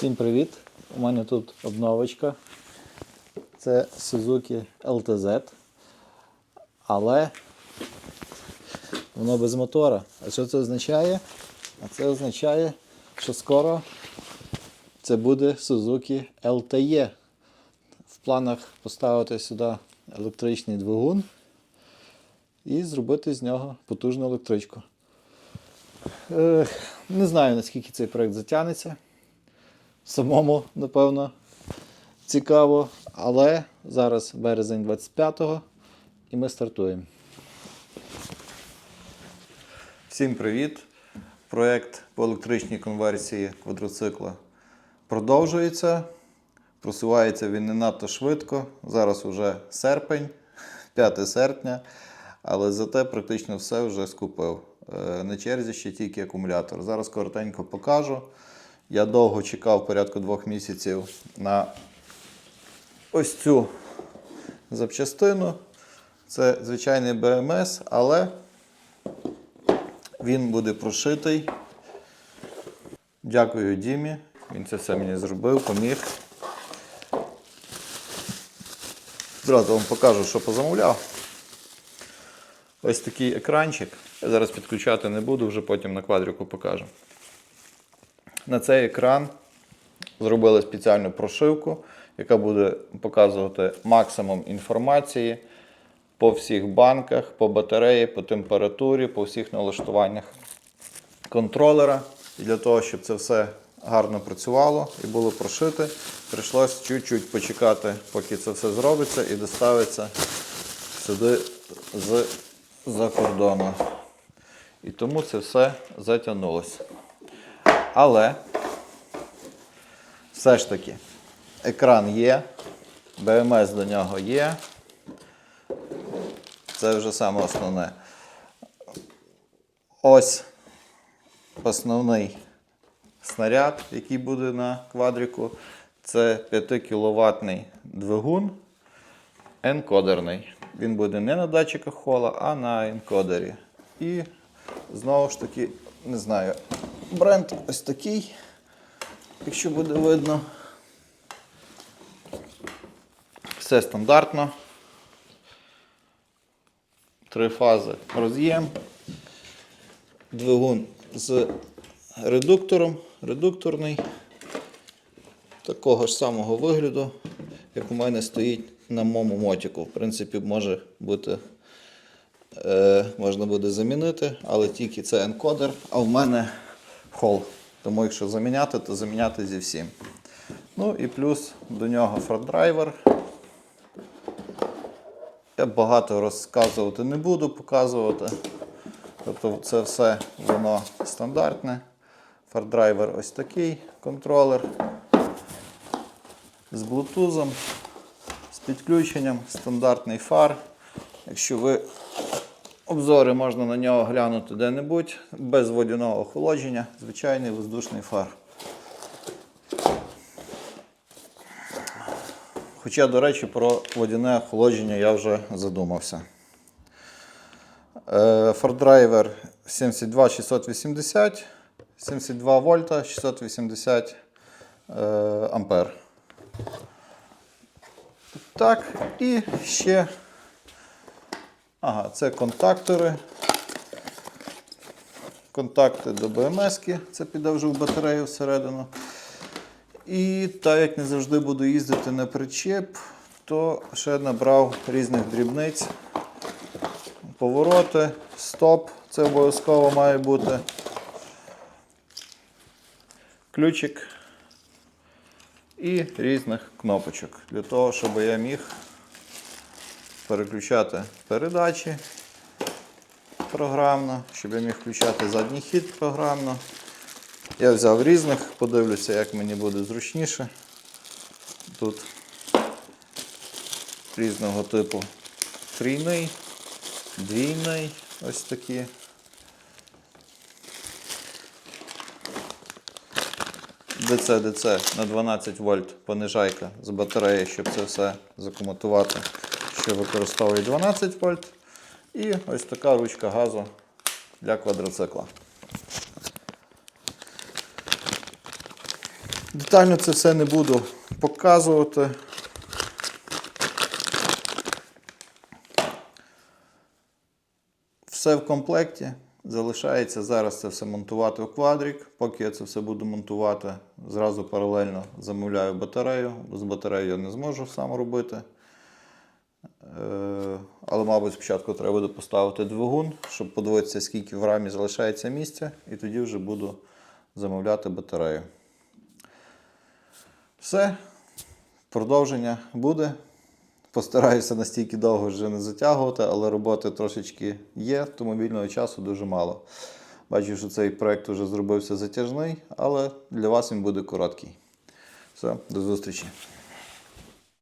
Всім привіт! У мене тут обновочка. Це Suzuki LTZ. Але воно без мотора. А що це означає? А це означає, що скоро це буде Suzuki LTE. В планах поставити сюди електричний двигун і зробити з нього потужну електричку. Не знаю, наскільки цей проект затягнеться. Самому, напевно, цікаво. Але зараз березень 25-го і ми стартуємо. Всім привіт! Проект по електричній конверсії квадроцикла продовжується. Просувається він не надто швидко. Зараз уже серпень, 5 серпня, але зате практично все вже скупив. Е, На черзі ще тільки акумулятор. Зараз коротенько покажу. Я довго чекав порядку двох місяців на ось цю запчастину. Це звичайний БМС, але він буде прошитий. Дякую Дімі. Він це все мені зробив, поміг. Зразу вам покажу, що позамовляв. Ось такий екранчик. Я зараз підключати не буду, вже потім на квадріку покажу. На цей екран зробили спеціальну прошивку, яка буде показувати максимум інформації по всіх банках, по батареї, по температурі, по всіх налаштуваннях контролера. І для того, щоб це все гарно працювало і було прошите, прийшлось чуть-чуть почекати, поки це все зробиться і доставиться сюди з-за кордону. І тому це все затягнулося. Але все ж таки екран є, БМС до нього є. Це вже саме основне. Ось основний снаряд, який буде на квадріку. Це 5 кВт двигун енкодерний. Він буде не на датчиках хола, а на енкодері. І знову ж таки, не знаю, бренд ось такий, якщо буде видно. Все стандартно. Три фази роз'єм. Двигун з редуктором, редукторний. Такого ж самого вигляду, як у мене стоїть на моєму мотику. В принципі, може бути, е, можна буде замінити, але тільки це енкодер, а в мене хол. Тому якщо заміняти, то заміняти зі всім. Ну і плюс до нього фронтдрайвер. Я багато розказувати не буду, показувати. Тобто це все воно стандартне. Фардрайвер ось такий контролер з блутузом, з підключенням, стандартний фар. Якщо ви обзори можна на нього глянути де-небудь, без водяного охолодження, звичайний воздушний фар. Хоча, до речі, про водяне охолодження я вже задумався. Е, Фордрайвер 72680, 72 вольта, 680 е, ампер. Так, і ще. Ага, це контактори. Контакти до БМС, це піде вже в батарею всередину. І так як не завжди буду їздити на причеп, то ще набрав різних дрібниць. Повороти, стоп, це обов'язково має бути. Ключик і різних кнопочок для того, щоб я міг переключати передачі програмно, щоб я міг включати задній хід програмно. Я взяв різних, подивлюся, як мені буде зручніше. Тут різного типу трійний, двійний, ось такі. ДЦ, ДЦ на 12 вольт понижайка з батареї, щоб це все закомутувати, що використовує 12 вольт. І ось така ручка газу для квадроцикла. Детально це все не буду показувати. Все в комплекті. Залишається зараз це все монтувати в квадрик. Поки я це все буду монтувати, зразу паралельно замовляю батарею. З батареєю я не зможу сам робити. Е, Але, мабуть, спочатку треба буде поставити двигун, щоб подивитися, скільки в рамі залишається місця, і тоді вже буду замовляти батарею. Все, продовження буде. Постараюся настільки довго вже не затягувати, але роботи трошечки є, тому вільного часу дуже мало. Бачу, що цей проект вже зробився затяжний, але для вас він буде короткий. Все, до зустрічі.